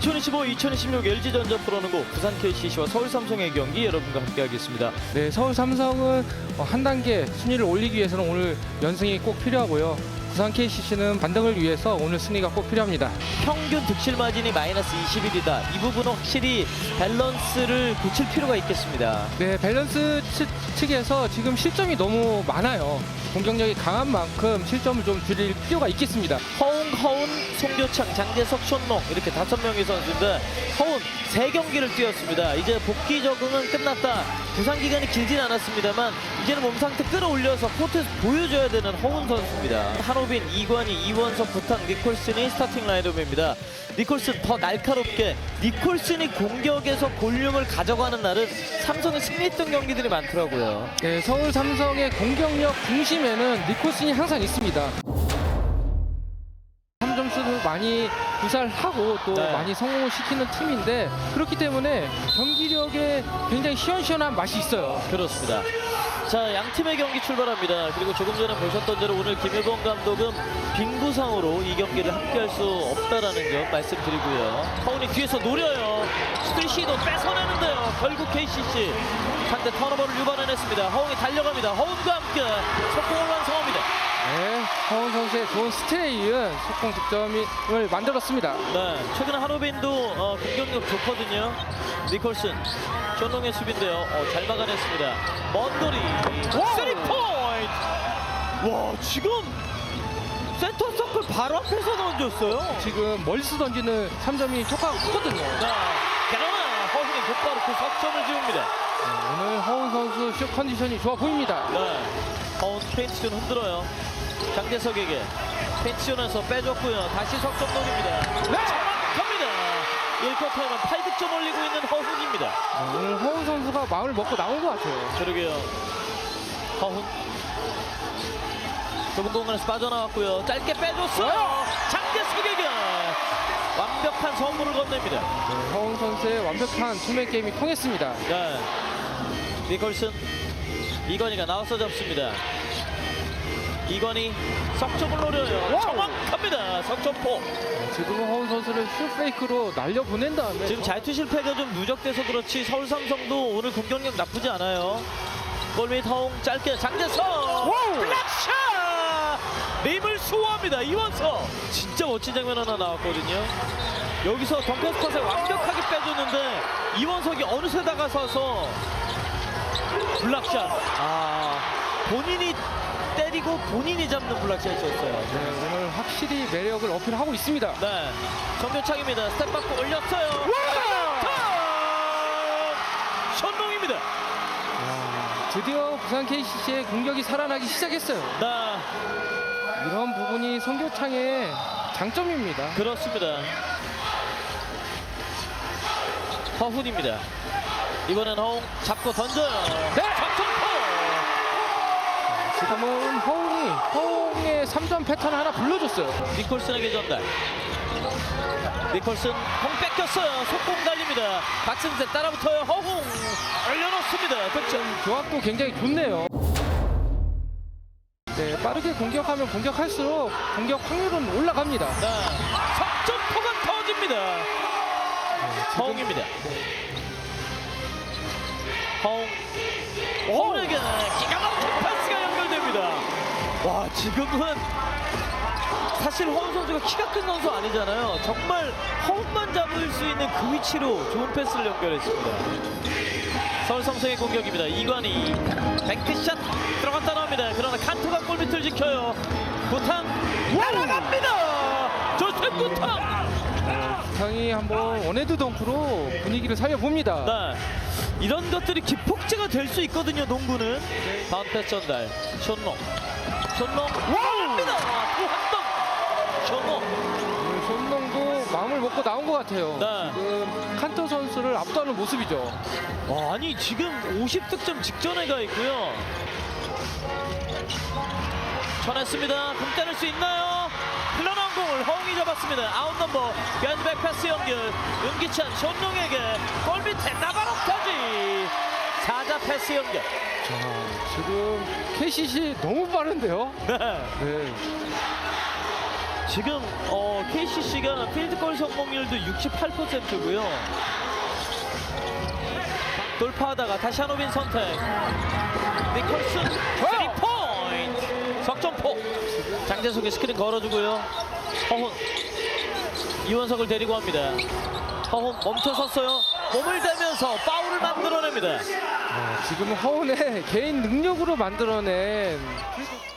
2025-2026 LG전자 프로농구 부산 KCC와 서울 삼성의 경기 여러분과 함께하겠습니다. 네, 서울 삼성은 어, 한 단계 순위를 올리기 위해서는 오늘 연승이 꼭 필요하고요. 부산 KCC는 반등을 위해서 오늘 승리가 꼭 필요합니다. 평균 득실 마진이 마이너스 21이다. 이 부분은 확실히 밸런스를 고칠 필요가 있겠습니다. 네, 밸런스 측, 측에서 지금 실점이 너무 많아요. 공격력이 강한 만큼 실점을 좀 줄일 필요가 있겠습니다. 허웅, 허운, 송교창, 장재석, 손농 이렇게 다섯 명의 선수인데 허운 세 경기를 뛰었습니다. 이제 복귀 적응은 끝났다. 부상 기간이 길진 않았습니다만 이제는 몸 상태 끌어올려서 코트에서 보여줘야 되는 허운 선수입니다. 한호빈, 이관희, 이원석, 부탁, 니콜슨이 스타팅 라인업입니다. 니콜슨 더 날카롭게 니콜슨이 공격에서 볼륨을 가져가는 날은 삼성이 승리했던 경기들이 많더라고요. 네, 서울 삼성의 공격력 중심에는 니콜슨이 항상 있습니다. 3점수도 많이 구살하고 또 네. 많이 성공을 시키는 팀인데 그렇기 때문에 경기력에 굉장히 시원시원한 맛이 있어요. 그렇습니다. 자, 양 팀의 경기 출발합니다. 그리고 조금 전에 보셨던 대로 오늘 김일범 감독은 빙구상으로 이 경기를 함께할 수 없다라는 점 말씀드리고요. 허운이 뒤에서 노려요. 스틸 시도 뺏어내는데요. 결국 KCC 상대 턴오버를 유발해냈습니다. 허웅이 달려갑니다. 허웅과 함께 속공을 완성합니다. 네, 선수의 좋은 스틸에 이은 속공 득점을 만들었습니다. 네, 최근 하로빈도 어, 공격력 좋거든요. 니콜슨, 존롱의 수비인데요. 어, 잘 막아냈습니다. 먼거리, 쓰리 포인트! 와, 지금 센터 서클 바로 앞에서 던졌어요. 지금 멀리서 던지는 3점이 효과가 크거든요. 자, 그러나 허훈이 곧바로 그 석점을 지웁니다. 네, 오늘 허훈 선수 슛 컨디션이 좋아 보입니다. 네, 허훈 페인트존 흔들어요. 장재석에게 페인트존에서 빼줬고요. 다시 석점 노립니다. 정확합니다. 1쿼터에는 8득점 올리고 있는 허훈입니다. 네, 오늘 허훈 선수가 마음을 먹고 나온 것 같아요. 그러게요. 허훈. 좁은 공간에서 빠져나왔고요. 짧게 빼줬어요. 장재석에게 완벽한 선물을 건넵니다. 네, 허훈 선수의 완벽한 투맨 게임이 통했습니다. 네. 니콜슨. 이건희가 나와서 잡습니다. 이건희 석점을 노려요. 정확합니다. 석점포. 네, 지금은 허훈 선수를 슛 페이크로 날려보낸 다음에 지금 자유투 실패가 좀 누적돼서 그렇지 서울 삼성도 오늘 공격력 나쁘지 않아요. 골밑 허웅 짧게 장재석 블락샷 림을 수호합니다 이원석 진짜 멋진 장면 하나 나왔거든요. 여기서 덩크스 컷을 완벽하게 빼줬는데 이원석이 어느새 다가서서 블락샷 아 본인이 때리고 본인이 잡는 블락샷이었어요. 네, 오늘 확실히 매력을 어필하고 있습니다. 네, 정교창입니다. 스텝 받고 올렸어요. 현농입니다. 야, 드디어 부산 KCC의 공격이 살아나기 시작했어요. 네, 이런 부분이 성교창의 장점입니다. 그렇습니다. 허훈입니다. 이번엔 허웅 잡고 던져요. 네! 석점포. 지금은 허웅이 허웅의 3점 패턴 하나 불러줬어요. 니콜슨에게 전달. 니콜슨 공 뺏겼어요. 속공 달립니다. 박승재 따라붙어요. 허웅 올려놓습니다. 득점. 조합도 굉장히 좋네요. 네, 빠르게 공격하면 공격할수록 공격 확률은 올라갑니다. 네, 석점포가 터집니다. 허웅입니다. 허웅. 허웅에게 기가 연결됩니다. 와, 지금은 사실 허웅 선수가 키가 큰 선수 아니잖아요. 정말 허웅만 잡을 수 있는 그 위치로 좋은 패스를 연결했습니다. 서울 삼성의 공격입니다. 이관희 뱅크샷 들어갔다 나옵니다. 그러나 칸토가 골밑을 지켜요. 구탕 날아갑니다. 조셉 구탕. 상이 한번 원헤드 덩크로 분위기를 살려봅니다. 네. 이런 것들이 기폭제가 될 수 있거든요. 농구는. 다음 패스 전달. 쇼농. 와입니다. 또한번 쇼농. 오늘 손동도 마음을 먹고 나온 것 같아요. 네. 지금 칸터 선수를 압도하는 모습이죠. 와, 아니 지금 50득점 직전에 가 있고요. 전했습니다. 공 때릴 수 있나요? 공을 허웅이 잡았습니다. 아웃 넘버 밴드백 패스 연결 윤기찬 손룡에게 골 밑에 나바로까지 사자 패스 연결. 자, 지금 KCC 너무 빠른데요. 네. 네. 지금 어, KCC가 필드골 성공률도 68%고요. 돌파하다가 다시 한호빈 선택. 니콜슨 3포인트 석점포. 장재석의 스크린 걸어주고요. 허훈 이원석을 데리고 합니다. 허훈 멈춰섰어요. 몸을 대면서 파울을 만들어냅니다. 어, 지금은 허운의 개인 능력으로 만들어낸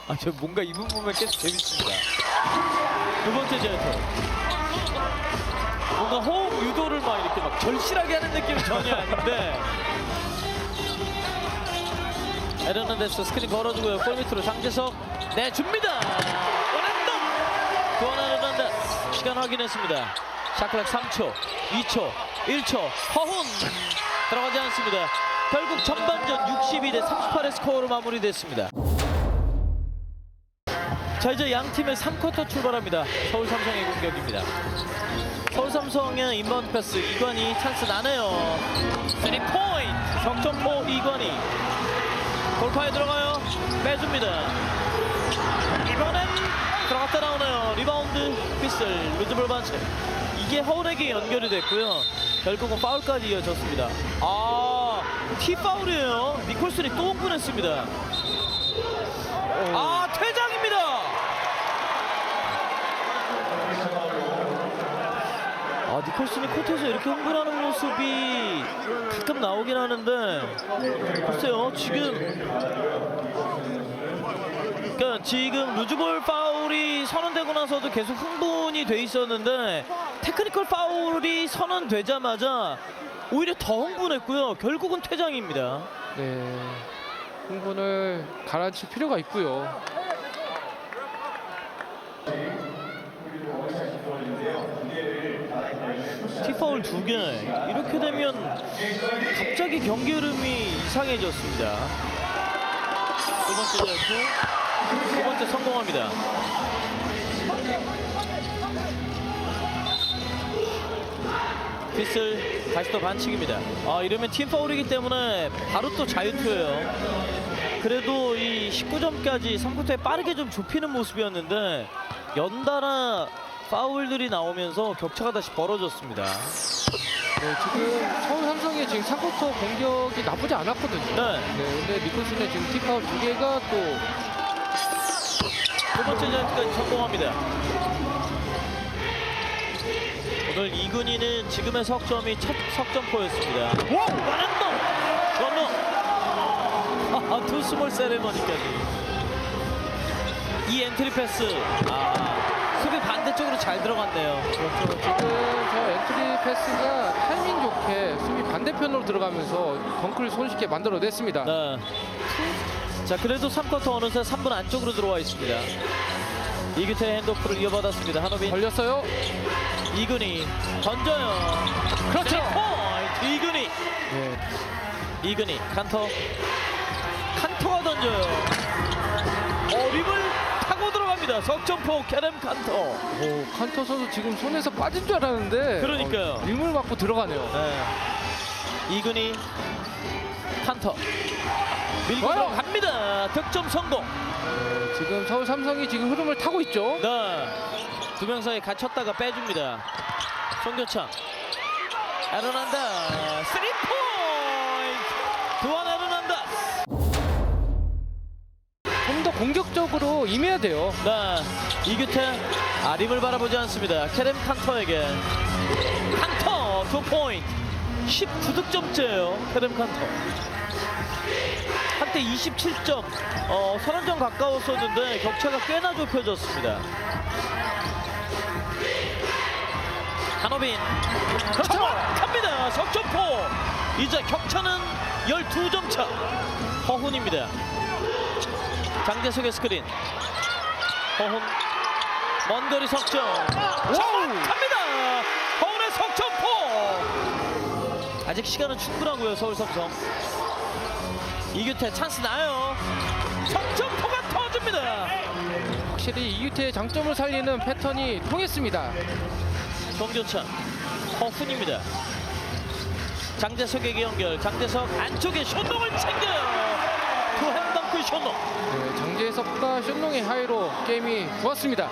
아, 저 뭔가 이 부분만 계속 재밌습니다. 두 번째 제트. 뭔가 호흡 유도를 막 이렇게 막 절실하게 하는 느낌은 전혀 아닌데. 에르난데스 스크린 걸어주고요. 골 밑으로 장재석 내줍니다. 교환 에르난데스 시간 확인했습니다. 샤클락 3초, 2초, 1초 허훈 들어가지 않습니다. 결국 전반전 62대 38의 스코어로 마무리됐습니다. 자 이제 양 팀의 3쿼터 출발합니다. 서울 삼성의 공격입니다. 서울 삼성의 인바운드 패스 이관이 찬스 나네요. 3포인트 석점포 이관이 돌파에 들어가요. 빼줍니다. 이번엔 들어갔다 나오네요. 리바운드 피슬 루즈볼 반칙. 이게 허운에게 연결이 됐고요. 결국은 파울까지 이어졌습니다. 아, 티 파울이에요. 니콜슨이 또 흥분했습니다. 아, 퇴장입니다. 아, 니콜슨이 코트에서 이렇게 흥분하는 모습이 가끔 나오긴 하는데 글쎄요, 지금 그러니까 지금 루즈볼 파울이 선언되고 나서도 계속 흥분이 돼 있었는데 테크니컬 파울이 선언되자마자 오히려 더 흥분했고요. 결국은 퇴장입니다. 네, 흥분을 가라앉힐 필요가 있고요. 티파울 두 개. 이렇게 되면 갑자기 경기 흐름이 이상해졌습니다. 두 번째 제프, 두 번째 성공합니다. 피슬 다시 또 반칙입니다. 아 이러면 팀 파울이기 때문에 바로 또 자유투예요. 그래도 이 19점까지 3쿼터에 빠르게 좀 좁히는 모습이었는데 연달아 파울들이 나오면서 격차가 다시 벌어졌습니다. 네, 지금 서울 삼성의 지금 3쿼터 공격이 나쁘지 않았거든요. 네. 네, 근데 니콜슨의 지금 티파울 두 개가 또 두 번째 자유투까지 성공합니다. 오늘 이근희는 지금의 석점이 첫 석점포였습니다. 와! 완한동! 원로! 아, 투 스몰 세레머니까지. 이 엔트리 패스. 아, 수비 반대쪽으로 잘 들어갔네요. 그렇죠. 지금 저 엔트리 패스가 타이밍 좋게 수비 반대편으로 들어가면서 덩크를 손쉽게 만들어냈습니다. 네. 자, 그래도 3쿼터 어느새 3분 안쪽으로 들어와 있습니다. 이규태의 핸드오프를 이어받았습니다. 한호빈. 걸렸어요. 이근희 던져요. 그렇죠. 포인트 이근희. 네, 이근희 칸터 칸터가 던져요 어림을 들어갑니다 석점포 캐렘 칸터 오, 칸터 선수 지금 손에서 빠진 줄 알았는데 그러니까요. 어, 림을 맞고 들어가네요. 네. 이근희 칸터 밀고 좋아요. 들어갑니다 득점 성공 네, 지금 서울 삼성이 지금 흐름을 타고 있죠. 네 두 명 사이에 갇혔다가 빼줍니다 송교창 에르난다 3포인트 두안 공격적으로 임해야 돼요. 네, 이규태 아림을 바라보지 않습니다. 캐렘 칸터에게 칸터 두 포인트 19득점째예요. 캐렘 칸터. 한때 27점, 어, 선언점 가까웠었는데 격차가 꽤나 좁혀졌습니다. 한호빈 정확합니다. 석점포 이제 격차는 12점 차. 허훈입니다. 장재석의 스크린. 허훈 먼 거리 석점. 정확합니다. 허훈의 석점포. 아직 시간은 충분하고요 서울 삼성 이규태 찬스 나요. 석점포가 터집니다. 확실히 이규태의 장점을 살리는 패턴이 통했습니다. 정교찬 허훈입니다. 장재석에게 연결. 장재석 안쪽에 션동을 챙겨요 션동 네, 장재석과 션농의 하이로 게임이 좋았습니다.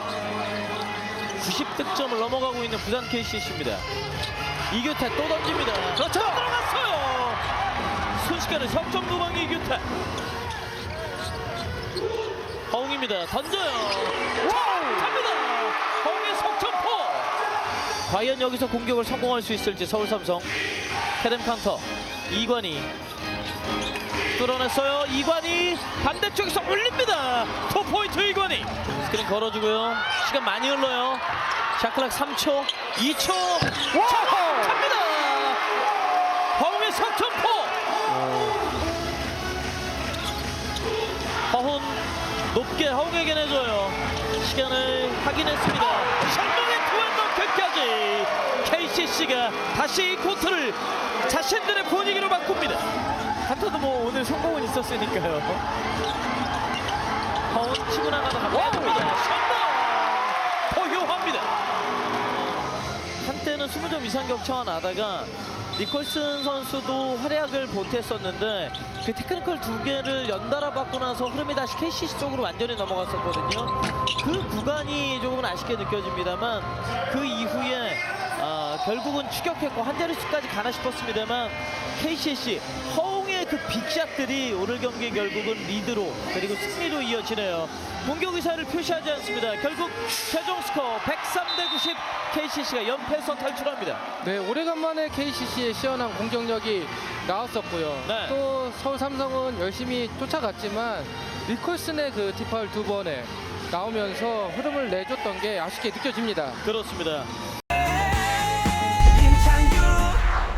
90득점을 넘어가고 있는 부산 KCC입니다. 이규태 또 던집니다. 그렇죠. 들어갔어요. 순식간에 석점 도방의 이규태. 허웅입니다. 던져요. 와우! 갑니다. 허웅의 석점포. 과연 여기서 공격을 성공할 수 있을지 서울 삼성. 캐덴 카운터. 이관희. 뚫어냈어요. 이관희 반대쪽에서 올립니다. 투포인트 이관희. 스크린 걸어주고요. 시간 많이 흘러요. 샤클락 3초, 2초. 와! 갑니다. 허웅의 석점포. 허훈 높게 허웅에게 내줘요. 시간을 확인했습니다. 성공의 투앤더크까지 KCC가 다시 이 코트를 자신들의 분위기로 바꿉니다. 한타도 뭐 오늘 성공은 있었으니까요. 허훈 치고 나가다 갑니다. 성공! 포효합니다. 한때는 20점 이상 격차가 나다가 니콜슨 선수도 활약을 못했었는데 그 테크니컬 두 개를 연달아 받고 나서 흐름이 다시 KCC 쪽으로 완전히 넘어갔었거든요. 그 구간이 조금은 아쉽게 느껴집니다만 그 이후에 아, 결국은 추격했고 한 자릿수까지 가나 싶었습니다만 KCC 허 그 빅샷들이 오늘 경기 결국은 리드로 그리고 승리로 이어지네요. 공격 의사를 표시하지 않습니다. 결국 최종 스코어 103대 90 KCC가 연패선 탈출합니다. 네, 오래간만에 KCC의 시원한 공격력이 나왔었고요. 네. 또 서울 삼성은 열심히 쫓아갔지만 리콜슨의 그 티파울 두 번에 나오면서 흐름을 내줬던 게 아쉽게 느껴집니다. 그렇습니다.